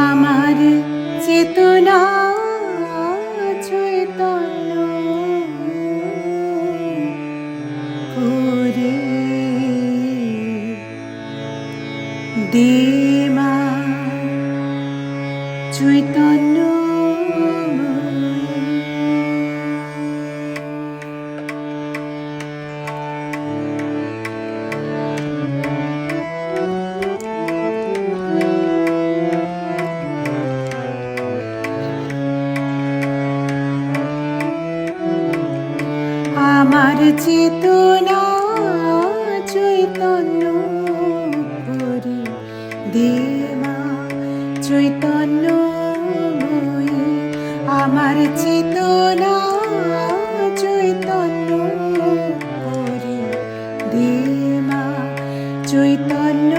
আমার চেতনা চৈতন্য করে দেমা চৈতন্য আমার চেতনা চৈতন্য করে দেমা চৈতন্য আমার চেতনা চৈতন্য করে দেমা চৈতন্য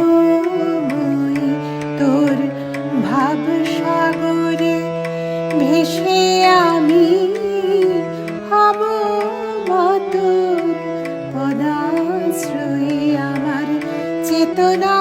তোর ভাব সাগরে ভেসে চেতনা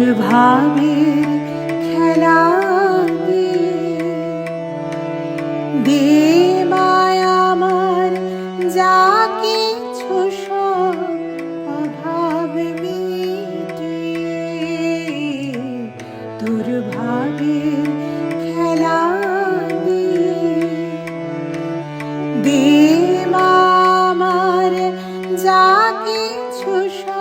তোর ভাবের খেলা দে আমার, যা কিছু অভাব মিটিয়ে তোর ভাবের খেলা দে আমার, যা কিছু সব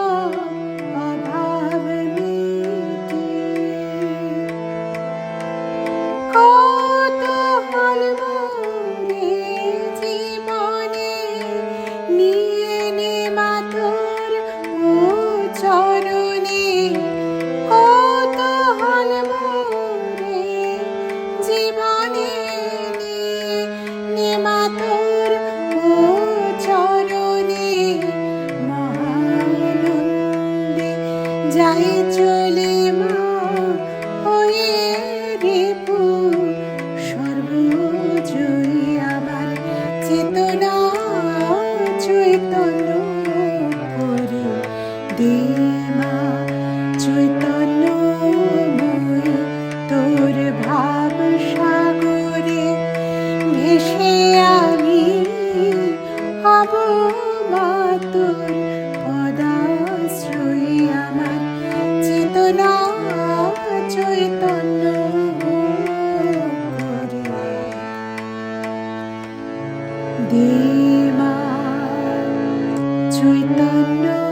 যাই চলে মা হয়ে রিপু সর্বজয়ী আমার চেতনা চৈতন্য করে দেমা চৈতন্য তোর ভাব সাগরে ভেসে আমি হব মা তোর দেমা চৈতন্য